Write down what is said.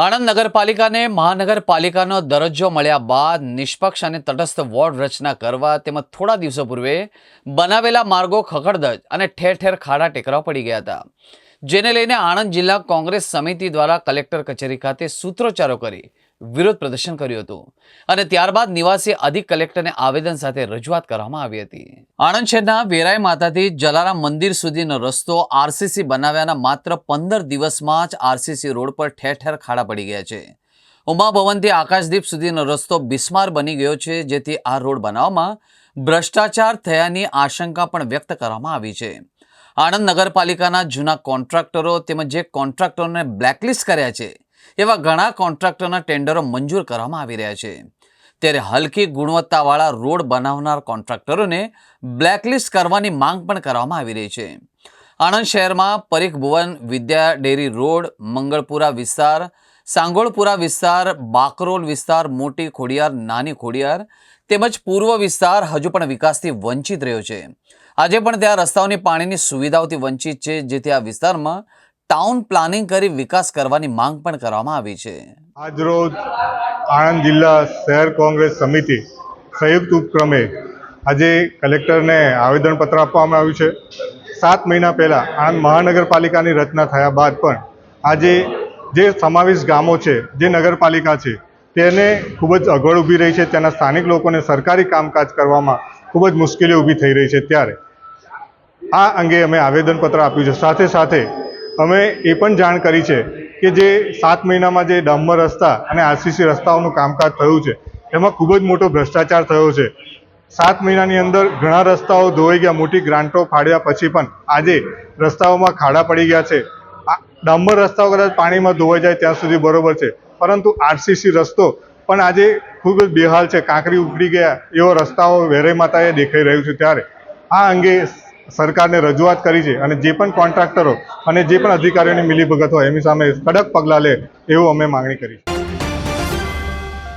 આણંદ નગરપાલિકાને મહાનગરપાલિકાનો દરજ્જો મળ્યા બાદ નિષ્પક્ષ અને તટસ્થ વોર્ડ રચના કરવા તેમજ થોડા દિવસો પૂર્વે બનાવેલા માર્ગો ખખડદજ અને ઠેર ઠેર ખાડા ટેકરા પડી ગયા હતા. જેને લઈને આણંદ જિલ્લા કોંગ્રેસ સમિતિ દ્વારા કલેક્ટર કચેરી ખાતે સૂત્રોચ્ચારો કરી વિરોધ પ્રદર્શન કર્યું હતું અને ત્યારબાદ નિવાસી અધિક કલેક્ટરને આવેદન સાથે રજૂઆત કરવામાં આવી હતી. આણંદ શહેરના વેરાઈ માતાથી જલારામ મંદિર સુધીનો રસ્તો આરસીસી બનાવ્યાના માત્ર પંદર દિવસમાં જ આરસીસી રોડ પર ઠેર ઠેર ખાડા પડી ગયા છે. ઉમા ભવનથી આકાશદીપ સુધીનો રસ્તો બિસ્માર બની ગયો છે, જેથી આ રોડ બનાવવામાં ભ્રષ્ટાચાર થયાની આશંકા પણ વ્યક્ત કરવામાં આવી છે. આણંદ નગરપાલિકાના જૂના કોન્ટ્રાક્ટરો તેમજ જે કોન્ટ્રાક્ટરોને બ્લેકલિસ્ટ કર્યા છે, એવા ઘણા કોન્ટ્રાક્ટરના ટેન્ડરો મંજૂર કરવામાં આવી રહ્યા છે. ત્યારે હલકી ગુણવત્તાવાળા રોડ બનાવનાર કોન્ટ્રાક્ટરોને બ્લેકલિસ્ટ કરવાની માંગ પણ કરવામાં આવી રહી છે. આણંદ શહેરમાં પરીખ ભુવન વિદ્યા ડેરી રોડ, મંગળપુરા વિસ્તાર સાંગોળપુરા વિસ્તાર, બાકરોલ વિસ્તાર, મોટી ખોડિયાર, નાની ખોડિયાર તેમજ પૂર્વ વિસ્તાર હજુ પણ વિકાસથી વંચિત રહ્યો છે. આજે પણ ત્યાં રસ્તાઓની પાણીની સુવિધાઓથી વંચિત છે, જેથી આ વિસ્તારમાં ટાઉન પ્લાનિંગ કરી વિકાસ કરવાની માંગ પણ કરવામાં આવી છે. આજરોજ આણંદ જિલ્લા શહેર કોંગ્રેસ સમિતિ સંયુક્ત ઉપક્રમે આજે કલેક્ટરને આવેદનપત્ર આપવામાં આવ્યું છે. સાત મહિના પહેલાં આણંદ મહાનગરપાલિકાની રચના થયા બાદ પણ આજે જે સમાવેશ ગામો છે, જે નગરપાલિકા છે, તેને ખૂબ જ અગવડ ઊભી રહી છે. ત્યાંના સ્થાનિક લોકોને સરકારી કામકાજ કરવામાં ખૂબ જ મુશ્કેલી ઊભી થઈ રહી છે ત્યારે. આ અંગે અમે આવેદનપત્ર આપ્યું છે. સાથે સાથે અમે એ પણ જાણ કરી છે કે જે સાત મહિનામાં જે ડામર રસ્તા અને આરસીસી રસ્તાઓનું કામકાજ થયું છે, એમાં ખૂબ જ મોટો ભ્રષ્ટાચાર થયો છે. સાત મહિનાની અંદર ઘણા રસ્તાઓ ધોવાઈ ગયા, મોટી ગ્રાન્ટો ફાળ્યા પછી પણ આજે રસ્તાઓમાં ખાડા પડી ગયા છે. ડામર રસ્તાઓ કદાચ પાણીમાં ધોવાઈ જાય ત્યાં સુધી બરોબર છે. પરંતુ આરસીસી રસ્તો પણ આજે ખૂબ જ બેહાલ છે. કાંકરી ઉખડી ગયા એવો રસ્તાઓ વેરાઈ માતાએ દેખાઈ રહ્યું છે ત્યારે. આ અંગે સરકારને રજૂઆત કરી છે અને જે પણ કોન્ટ્રાક્ટરો અને જે પણ અધિકારીઓની મિલીભગત હોય એમની સામે કડક પગલાં લે એવું અમે માંગણી કરી છે.